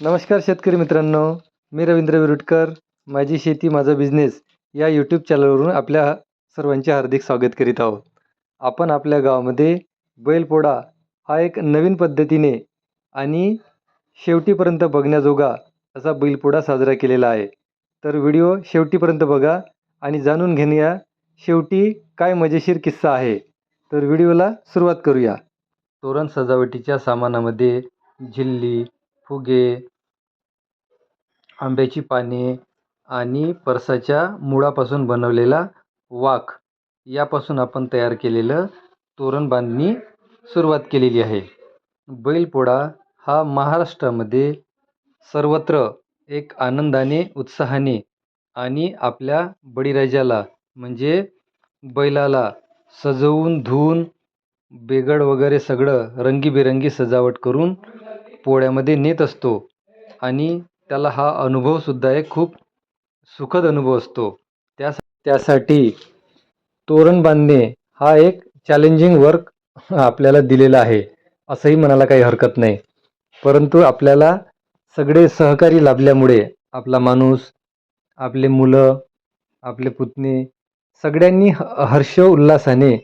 नमस्कार शेतकरी मित्रांनो मी रवींद्र विरुटकर माझी शेती माझा बिझनेस या यूट्यूब चॅनलवरून आपल्या सर्वांचे हार्दिक स्वागत करीत आहोत. आपण आपल्या गावामध्ये बैलपोडा हा एक नवीन पद्धतीने आणि शेवटीपर्यंत बघण्याजोगा असा बैलपोडा साजरा केलेला आहे. तर व्हिडिओ शेवटीपर्यंत बघा आणि जाणून घेऊया शेवटी काय मजेशीर किस्सा आहे. तर व्हिडिओला सुरुवात करूया. तोरण सजावटीच्या सामानामध्ये झिल्ली फुगे आंब्याची पाने आणि परसाच्या मुळापासून बनवलेला वाक. यापासून आपण तयार केलेलं तोरण बांधणी सुरुवात केलेली आहे. बैलपोळा हा महाराष्ट्रामध्ये सर्वत्र एक आनंदाने उत्साहाने आणि आपल्या बळीराजाला म्हणजे बैलाला सजवून धुवून बेगड वगैरे सगळं रंगीबेरंगी सजावट करून पोळ्यामध्ये नेत असतो. आणि त्याला हा अनुभवसुद्धा एक खूप सुखद अनुभव असतो. त्या त्यासाठी तोरण बांधणे हा एक चॅलेंजिंग वर्क आपल्याला दिलेला आहे. असंही म्हणायला काही हरकत नाही. परंतु आपल्याला सगळे सहकारी लाभल्यामुळे आपला माणूस आपले मुलं आपले पुतणे सगळ्यांनी ह हर्ष उल्हासाने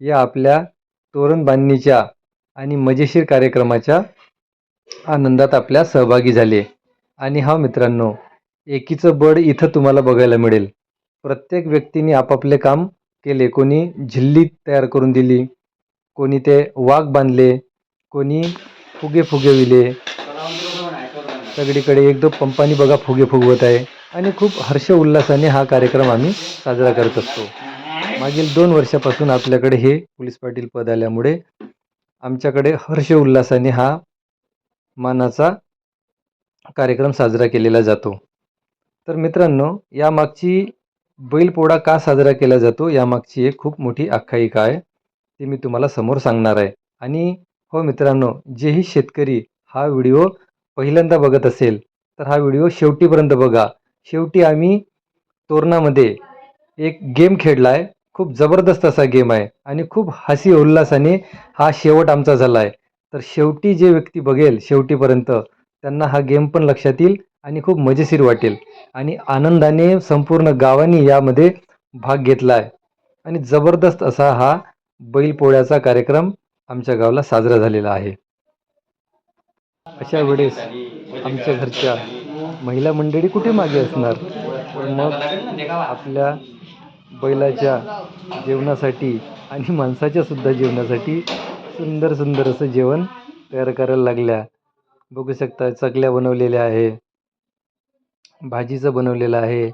या आपल्या तोरण बांधणीच्या आणि मजेशीर कार्यक्रमाच्या आनंदात आपल्या सहभागी झाले आणि हा मित्रांनो एकीचं बळ इथं तुम्हाला बघायला मिळेल. प्रत्येक व्यक्तीने आपापले काम केले. कोणी झिल्ली तयार करून दिली कोणी ते वाघ बांधले कोणी फुगे फुगविले. सगळीकडे एकदम पंपानी बघा फुगे फुगवत आहे. आणि खूप हर्ष उल्हासाने हा कार्यक्रम आम्ही साजरा करत असतो. मागील दोन वर्षापासून आपल्याकडे हे पोलीस पाटील पद आल्यामुळे आमच्याकडे हर्ष उल्हासाने हा मानाचा कार्यक्रम साजरा केलेला जातो. तर मित्रांनो यामागची बैलपोळा का साजरा केला जातो? यामागची एक खूप मोठी आख्यायिका आहे. ती मी तुम्हाला समोर सांगणार आहे. आणि हो मित्रांनो जेही शेतकरी हा व्हिडिओ पहिल्यांदा बघत असेल तर हा व्हिडिओ शेवटीपर्यंत बघा. शेवटी आम्ही तोरणामध्ये एक गेम खेळला आहे खूप जबरदस्त असा गेम आहे. आणि खूप हसी उल्हासाने हा शेवट आमचा झाला आहे तर शेवटी जे व्यक्ती बघेल शेवटीपर्यंत त्यांना हा गेम पण लक्षात येईल आणि खूप मजेशीर वाटेल. आणि आनंदाने संपूर्ण गावाने यामध्ये भाग घेतला आहे. आणि जबरदस्त असा हा बैलपोळ्याचा कार्यक्रम आमच्या गावाला साजरा झालेला आहे. अशा वेळेस आमच्या घरच्या महिला मंडळी कुठे मागे असणार? मग आपल्या बैलाच्या जेवणासाठी आणि माणसाच्या सुद्धा जेवणासाठी सुंदर सुंदर असं जेवण तयार करायला लागल्या. बघू शकता चकल्या बनवलेल्या आहे. भाजीचं बनवलेलं आहे.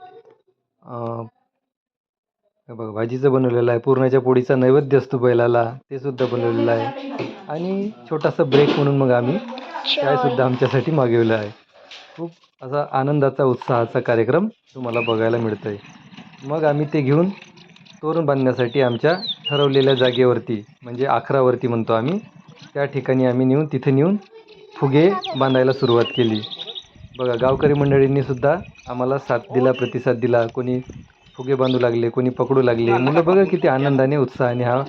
अं, बघा भाजीचं बनवलेलं आहे. पुरणाच्या पोळीचा नैवेद्य असतो बैलाला ते सुद्धा बनवलेलं आहे. आणि छोटासा ब्रेक म्हणून मग आम्ही चायसुद्धा आमच्यासाठी मागवलं आहे. खूप असा आनंदाचा उत्साहाचा कार्यक्रम तुम्हाला बघायला मिळतो आहे मग आम्ही ते घेऊन तोरण बांधण्यासाठी आमच्या ठरवलेल्या जागेवरती म्हणजे आखरावरती म्हणतो आम्ही त्या ठिकाणी आम्ही नेऊन तिथे नेऊन फुगे बांधायला सुरुवात केली. बघा गावकरी मंडळींनी सुद्धा आम्हाला साथ दिला प्रतिसाद दिला. कोणी फुगे बांधू लागले कोणी पकडू लागले. मुलं बघा किती आनंदाने उत्साहाने हा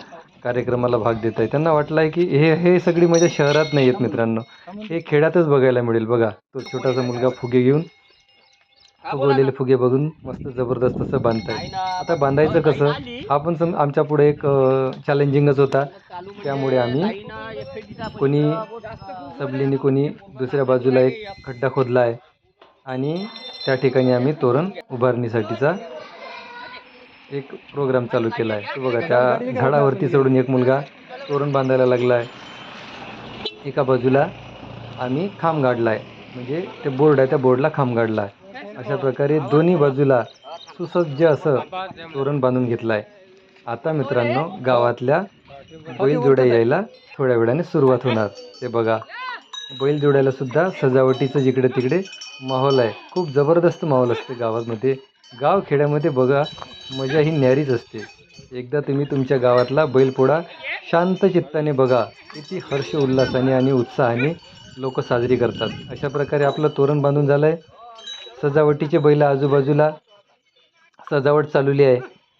कार्यक्रमाला भाग देत आहे. त्यांना वाटलं आहे की हे हे सगळी मजा शहरात नाही आहेत मित्रांनो. हे खेड्यातच बघायला मिळेल. बघा तो छोटासा मुलगा फुगे घेऊन फुगवलेले फुगे बघून मस्त जबरदस्त असं बांधताय. आता बांधायचं कसं? हा पण सम आमच्या पुढे एक चॅलेंजिंगच होता. त्यामुळे आम्ही कोणी सबलीने कोणी दुसऱ्या बाजूला एक खड्डा खोदला आहे आणि त्या ठिकाणी आम्ही तोरण उभारणीसाठीचा एक प्रोग्राम चालू केला आहे तो बघा त्या झाडावरती चढून एक मुलगा तोरण बांधायला लागला आहे एका बाजूला आम्ही खांब गाडला आहे म्हणजे ते बोर्ड आहे त्या बोर्डला खांब गाडला आहे अशा प्रकारे दोन्ही बाजूला सुसज्ज असं तोरण बांधून घेतलं आहे आता मित्रांनो गावातल्या बैलजोड्या यायला थोड्या वेळाने सुरुवात होणार. ते बघा बैलजोड्याला सुद्धा सजावटीचं जिकडे तिकडे माहोल आहे. खूप जबरदस्त माहोल असते गावामध्ये. गाव खेड्यामध्ये बघा मजा ही न्यारीच असते. एकदा तुम्ही तुमच्या गावातला बैलपोळा शांत चित्ताने बघा. किती हर्ष उल्हासाने आणि उत्साहाने लोक साजरी करतात. अशा प्रकारे आपलं तोरण बांधून झालं आहे सजावटीचे बैल आजूबाजूला सजावट चालवली आहे.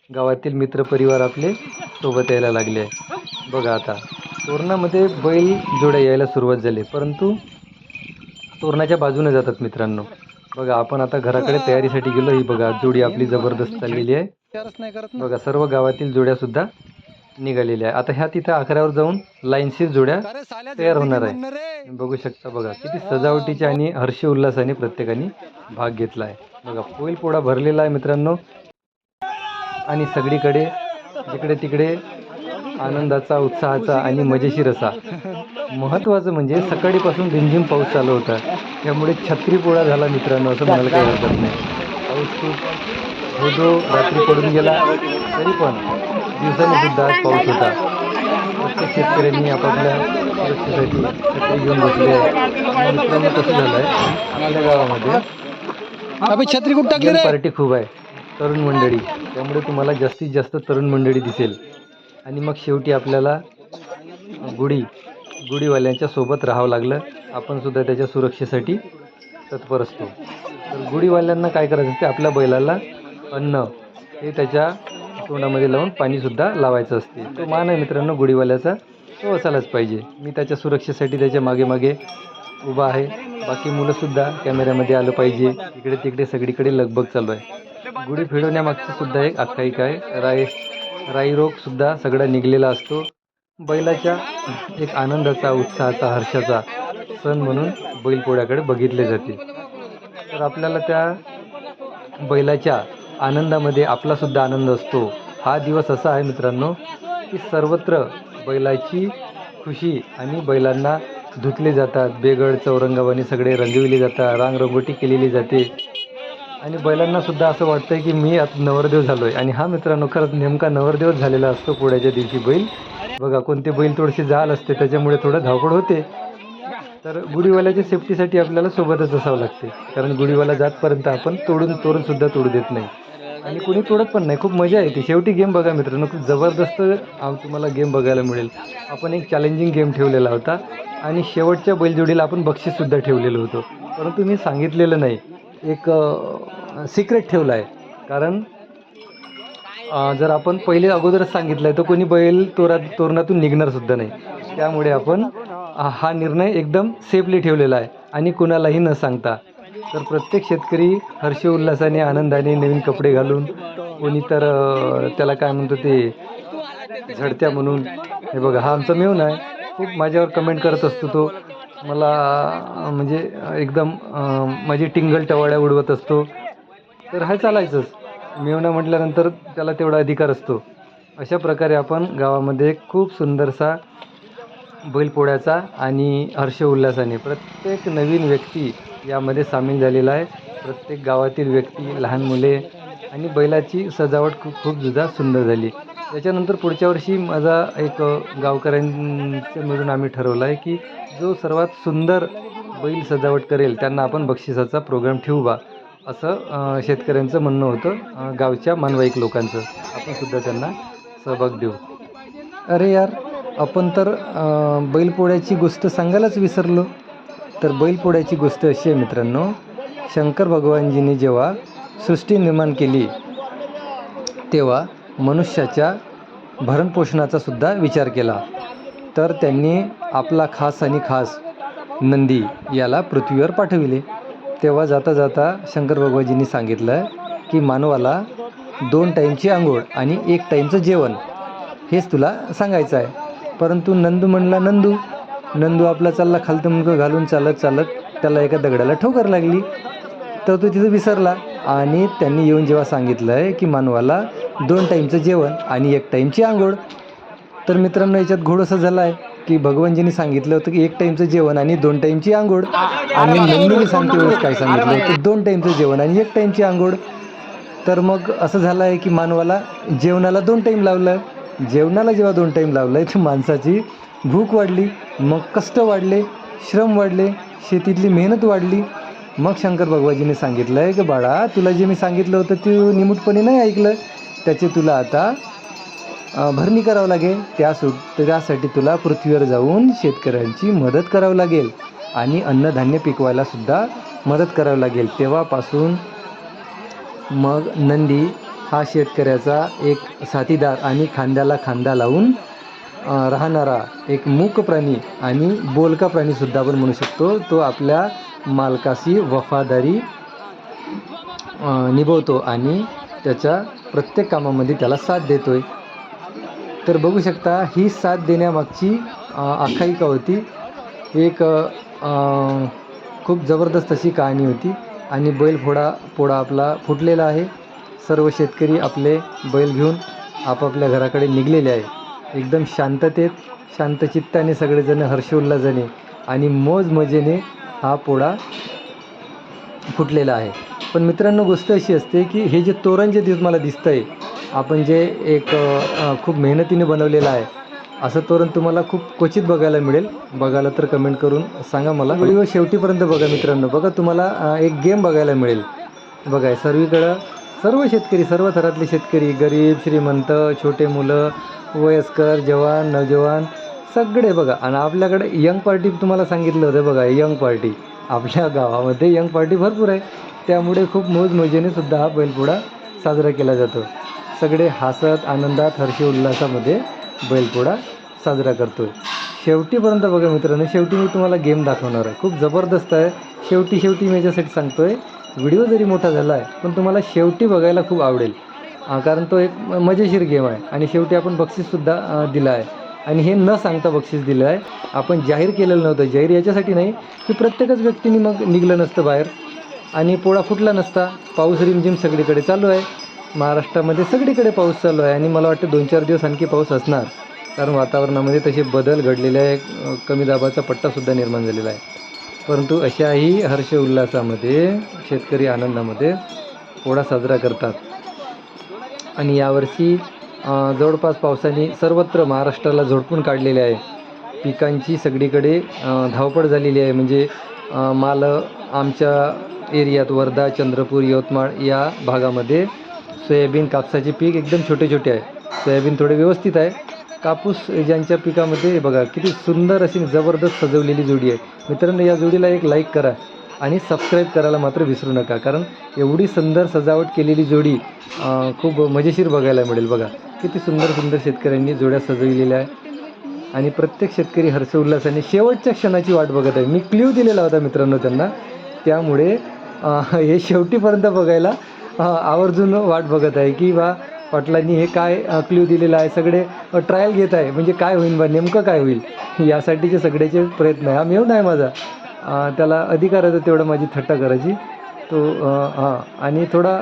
गावातील मित्रपरिवार आपले सोबत यायला लागले आहे. बघा आता तोरणामध्ये बैल जोड्या यायला सुरुवात झाली परंतु तोरणाच्या बाजूने जातात मित्रांनो. बघा आपण आता घराकडे तयारीसाठी गेलो. ही बघा जोडी आपली जबरदस्त चाललेली आहे. बघा सर्व गावातील जोड्या सुद्धा निघालेल्या आहे आता ह्या तिथं आखऱ्यावर जाऊन लाईनशीर जोड्या तयार होणार आहे. बघू शकता बघा किती सजावटीच्या आणि हर्ष उल्हासाने प्रत्येकाने भाग घेतला आहे. बघा पोईल पोळा भरलेला आहे मित्रांनो. आणि सगळीकडे जिकडे तिकडे आनंदाचा उत्साहाचा आणि मजेशीर असा महत्त्वाचं म्हणजे सकाळीपासून रिमझिम पाऊस चालू होता. त्यामुळे छत्री पोळा झाला मित्रांनो असं म्हणायला काही हरकत नाही. पाऊस खूप जो रात्री पडून गेला तरी पण दिवसाने सुद्धा आज पाऊस होता. शेतकऱ्यांनी आपापल्या सुरक्षेसाठी घेऊन बसले आहे मित्रांनो कसं झालं आहे आपल्या गावामध्ये छत्री कुठं टाकली पार्टी खूप आहे. तरुण मंडळी. त्यामुळे तुम्हाला जास्तीत जास्त तरुण मंडळी दिसेल. आणि मग शेवटी आपल्याला गुढी गुढीवाल्यांच्या सोबत राहावं लागलं. आपण सुद्धा त्याच्या सुरक्षेसाठी तत्पर असतो. तर गुढीवाल्यांना काय करायचं असते? आपल्या बैलाला अन्न हे त्याच्या तोंडामध्ये लावून पाणीसुद्धा लावायचं असते. तो मान आहे मित्रांनो गुढीवाल्याचा. तो असायलाच पाहिजे. मी त्याच्या सुरक्षेसाठी त्याच्यामागे मागे उभा आहे. बाकी मुलंसुद्धा कॅमेऱ्यामध्ये आलं पाहिजे. इकडे तिकडे सगळीकडे लगबग चालू आहे. गुढी फिरवण्यामागची सुद्धा एक आख्यायिका आहे. राय राई रोगसुद्धा सगळा निघलेला असतो. बैलाच्या एक आनंदाचा उत्साहाचा हर्षाचा सण म्हणून बैलपोळ्याकडे बघितले जाते. तर आपल्याला त्या बैलाच्या आनंदामध्ये आपलासुद्धा आनंद असतो. हा दिवस असा आहे मित्रांनो की सर्वत्र बैलाची खुशी आणि बैलांना धुतले जातात. बेगड चौरंगावाने सगळे रंगविले जातात रांगरंगोटी केलेली जाते. आणि बैलांना सुद्धा असं वाटतं की मी आता नवरदेव झालो आहे आणि हा मित्रांनो खरंच नेमका नवरदेवच झालेला असतो पोळ्याच्या दिवशी बैल. बघा कोणते बैल थोडेसे जाल असते त्याच्यामुळे थोडं धावपळ होते. तर गुढीवाल्याच्या सेफ्टीसाठी आपल्याला सोबतच असावं लागते. कारण गुढीवाला जातपर्यंत आपण तोडून तोडूनसुद्धा तोडू देत नाही. आणि कोणी तोडत पण नाही. खूप मजा येते. शेवटी गेम बघा मित्रांनो. खूप जबरदस्त तुम्हाला गेम बघायला मिळेल. आपण एक चॅलेंजिंग गेम ठेवलेला होता. आणि शेवटच्या बैलजोडीला आपण बक्षीससुद्धा ठेवलेलं होतं. परंतु मी सांगितलेलं नाही. एक सिक्रेट ठेवलं आहे. कारण जर आपण पहिले अगोदरच सांगितलं आहे तर कोणी बैल तोरा तोरणातून निघणारसुद्धा नाही. त्यामुळे आपण हा निर्णय एकदम सेफली ठेवलेला आहे. आणि कुणालाही न सांगता. तर प्रत्येक शेतकरी हर्ष उल्हासाने आनंदाने नवीन कपडे घालून कोणी तर त्याला काय म्हणतो ते झडत्या म्हणून. हे बघा हा आमचा मेहून आहे. खूप माझ्यावर कमेंट करत असतो तो. मला म्हणजे एकदम माझी टिंगल टवाळ्या उडवत असतो. तर हा चालायचंच. मेवणं म्हटल्यानंतर त्याला तेवढा अधिकार असतो. अशा प्रकारे आपण गावामध्ये खूप सुंदरसा बैलपोळ्याचा आणि हर्ष उल्हासाने प्रत्येक नवीन व्यक्ती यामध्ये सामील झालेला आहे. प्रत्येक गावातील व्यक्ती लहान मुले आणि बैलाची सजावट खूप खूप सुद्धा सुंदर झाली. त्याच्यानंतर पुढच्या वर्षी माझा एक गावकऱ्यांचं मिळून आम्ही ठरवलं आहे की जो सर्वात सुंदर बैल सजावट करेल त्यांना आपण बक्षिसाचा प्रोग्राम ठेवू बा असं शेतकऱ्यांचं म्हणणं होतं. गावच्या मानवाईक लोकांचं. आपण सुद्धा त्यांना सहभाग देऊ. अरे यार आपण तर बैलपोळ्याची गोष्ट सांगायलाच विसरलो. तर बैलपोळ्याची गोष्ट अशी आहे मित्रांनो शंकर भगवानजीने जेव्हा सृष्टी निर्माण केली तेव्हा मनुष्याच्या भरणपोषणाचा सुद्धा विचार केला. तर त्यांनी आपला खास आणि खास नंदी याला पृथ्वीवर पाठविले. तेव्हा जाता जाता शंकर भगवानजींनी सांगितलं की मानवाला दोन टाईमची आंघोळ आणि एक टाईमचं जेवण हेच तुला सांगायचं आहे. परंतु नंदू म्हणला नंदू नंदू आपला चालला खालतं मुलगं घालून चालत चालत त्याला एका दगडाला ठोकर लागली. तर तो तिथं विसरला आणि त्यांनी येऊन जेव्हा सांगितलं आहे की मानवाला दोन टाईमचं जेवण आणि एक टाईमची आंघोळ. तर मित्रांनो याच्यात घोड असं झाला आहे की भगवानजींनी सांगितलं होतं की एक टाईमचं जेवण आणि दोन टाईमची आंघोळ. आणि नंदूने सांगते वेळेस काय सांगितलं होतं दोन टाईमचं जेवण आणि एक टाईमची आंघोळ. तर मग असं झालं आहे की मानवाला जेवणाला दोन टाईम लावलं. जेवणाला जेव्हा दोन टाईम लावलं आहे तर माणसाची भूक वाढली मग कष्ट वाढले श्रम वाढले शेतीतली मेहनत वाढली. मग शंकर भगवाजीने सांगितलं आहे की बाळा तुला जे मी सांगितलं होतं ते निमूटपणे नाही ऐकलं. त्याचे तुला आता भरणी करावं लागेल. त्या सु त्यासाठी तुला पृथ्वीवर जाऊन शेतकऱ्यांची मदत करावं लागेल आणि अन्नधान्य पिकवायला सुद्धा मदत करावं लागेल. तेव्हापासून मग नंदी हा शेतकऱ्याचा एक साथीदार आणि खांद्याला खांदा लावून राहणारा एक मूक प्राणी आणि बोलका प्राणीसुद्धा आपण म्हणू शकतो. तो आपल्या मालकाशी वफादारी निभवतो आणि त्याच्या प्रत्येक कामामध्ये त्याला साथ देतोय. तर बघू शकता ही साथ देण्यामागची आख्यायिका होती. एक खूप जबरदस्त अशी कहाणी होती. आणि बैल फोडा पोळा आपला फुटलेला आहे. सर्व शेतकरी आपले बैल घेऊन आपापल्या घराकडे निघलेले आहे. एकदम शांततेत शांतचित्ताने सगळेजण हर्षोल्लासाने आणि मोज मजेने हा पोळा फुटलेला आहे. पण मित्रांनो गोष्ट अशी असते की हे जे तोरण जे दिस मला दिसतं आहे आपण जे एक खूप मेहनतीने बनवलेलं आहे असं तोरण तुम्हाला खूप क्वचित बघायला मिळेल. बघायला तर कमेंट करून सांगा मला. व्हिडिओ शेवटीपर्यंत बघा मित्रांनो. बघा तुम्हाला एक गेम बघायला मिळेल. बघा सर्वीकडं सर्व शेतकरी सर्व थरातले शेतकरी गरीब श्रीमंत छोटे मुलं वयस्कर जवान नवजवान सगळे बघा. आणि आपल्याकडे यंग पार्टी तुम्हाला सांगितलं होतं बघा यंग पार्टी. आपल्या गावामध्ये यंग पार्टी भरपूर आहे. त्यामुळे खूप मौजमजेने सुद्धा हा बैलपोळा साजरा केला जातो. सगळे हसत आनंदात हर्षी उल्हासामध्ये बैलपोळा साजरा करतो शेवटीपर्यंत बघा मित्रांनो शेवटी मी तुम्हाला गेम दाखवणार आहे. खूप जबरदस्त आहे. शेवटी शेवटी मी याच्यासाठी सांगतो आहे व्हिडिओ जरी मोठा झाला आहे पण तुम्हाला शेवटी बघायला खूप आवडेल. कारण तो एक मजेशीर गेम आहे. आणि शेवटी आपण बक्षीससुद्धा दिलं आहे. आणि हे न सांगता बक्षीस दिलं आहे. आपण जाहीर केलेलं नव्हतं. जाहीर याच्यासाठी नाही की प्रत्येकच व्यक्तीने मग निघलं नसतं बाहेर. आणि पोळा फुटला नसता. पाऊस रिमझिम सगळीकडे चालू आहे. महाराष्ट्रामध्ये सगळीकडे पाऊस चालू आहे. आणि मला वाटतं दोन चार दिवस आणखी पाऊस असणार. कारण वातावरणामध्ये तसे बदल घडलेले आहे कमी दाबाचा पट्टासुद्धा निर्माण झालेला आहे. परंतु अशाही हर्ष उल्हासामध्ये शेतकरी आनंदामध्ये पोळा साजरा करतात. आणि यावर्षी जवळपास पावसाने सर्वत्र महाराष्ट्राला झोडपून काढलेले आहे. पिकांची सगळीकडे धावपळ झालेली आहे. म्हणजे माल आमच्या एरियात वर्धा चंद्रपूर यवतमाळ या भागामध्ये सोयाबीन कापसाचे पीक एकदम छोटे छोटे आहे. सोयाबीन थोडे व्यवस्थित आहे. कापूस ज्यांच्या पिकामध्ये बघा किती सुंदर अशी जबरदस्त सजवलेली जोडी आहे. मित्रांनो या जोडीला एक लाईक करा आणि सबस्क्राईब करायला मात्र विसरू नका कारण एवढी सुंदर सजावट केलेली जोडी खूप मजेशीर बघायला मिळेल. बघा किती सुंदर सुंदर शेतकऱ्यांनी जोड्या सजवलेल्या आहे आणि प्रत्येक शेतकरी हर्ष उल्हासाने शेवटच्या क्षणाची वाट बघत आहे. मी क्ल्यू दिलेला होता मित्रांनो त्यांना. त्यामुळे हे शेवटीपर्यंत बघायला आवर्जून वाट बघत आहे की बा पाटलांनी हे काय क्ल्यू दिलेलं आहे? सगळे ट्रायल घेत आहे. म्हणजे काय होईल बा? नेमकं काय होईल? यासाठीचे सगळ्याचे प्रयत्न आहे. हा मेव नाही माझा. त्याला अधिकार आहे तेवढं माझी थट्टा करायची. तो हां. आणि थोडा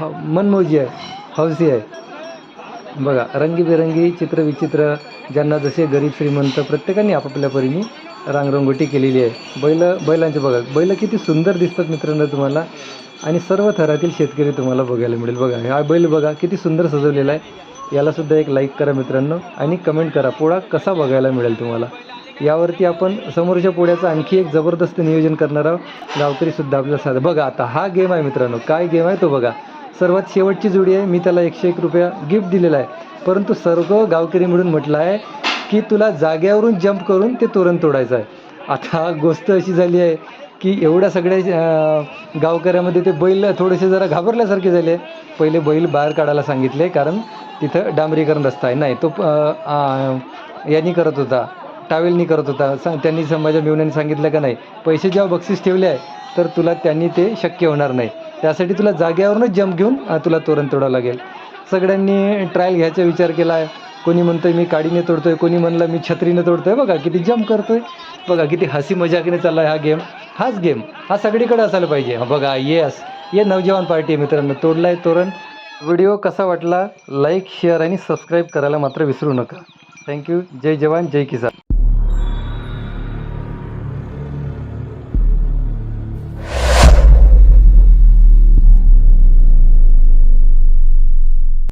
ह- मनमोजी आहे. हौसी आहे. बघा रंगीबेरंगी चित्रविचित्र ज्यांना जसे गरीब श्रीमंत प्रत्येकाने आपापल्या परीने रांगरंगोटी केलेली आहे. बैल बैलांचे बघा. बैल किती सुंदर दिसतात मित्रांनो तुम्हाला. आणि सर्व थरातील शेतकरी तुम्हाला बघायला मिळेल. बघा हा बैल बघा किती सुंदर सजवलेला आहे. यालासुद्धा एक लाईक करा मित्रांनो आणि कमेंट करा पोळा कसा बघायला मिळेल तुम्हाला. यावरती आपण समोरच्या पोळ्याचं आणखी एक जबरदस्त नियोजन करणार आहोत. गावकरीसुद्धा आपल्याला साध बघा आता हा गेम आहे मित्रांनो. काय गेम आहे तो बघा. सर्वात शेवटची जोडी आहे. मी त्याला एकशे एक रुपया गिफ्ट दिलेला आहे. परंतु सर्व गावकरी मिळून म्हटलं आहे की तुला जाग्यावरून जंप करून ते तोरण तोडायचं आहे. आता गोष्ट अशी झाली आहे की एवढ्या सगळ्या गावकऱ्यामध्ये ते बैल थोडेसे जरा घाबरल्यासारखे झाले. पहिले बैल बाहेर काढायला सांगितले कारण तिथं डांबरीकरण रस्ता आहे. नाही तो यांनी करत होता टावेलनी करत होता. सांग त्यांनी समाजा मिळवण्याने सांगितलं का नाही पैसे जेव्हा बक्षीस ठेवले आहे तर तुला त्यांनी ते शक्य होणार नाही. त्यासाठी तुला जाग्यावरूनच जंप घेऊन तुला तोरण तोडावं लागेल. सगळ्यांनी ट्रायल घ्यायचा विचार केला आहे. कोणी म्हणतोय मी काडीने तोडतोय कोणी म्हणलं मी छत्रीने तोडतोय. बघा किती जंप करतोय. बघा किती हसी मजाकीने चालला आहे हा गेम हाच गेम हा सगळीकडे असायला पाहिजे. बघा येस ये नवजवान पार्टी आहे मित्रांनो. तोडलाय तोरण. व्हिडिओ कसा वाटला? लाईक शेअर आणि सबस्क्राईब करायला मात्र विसरू नका. थँक्यू जय जवान जय किसान.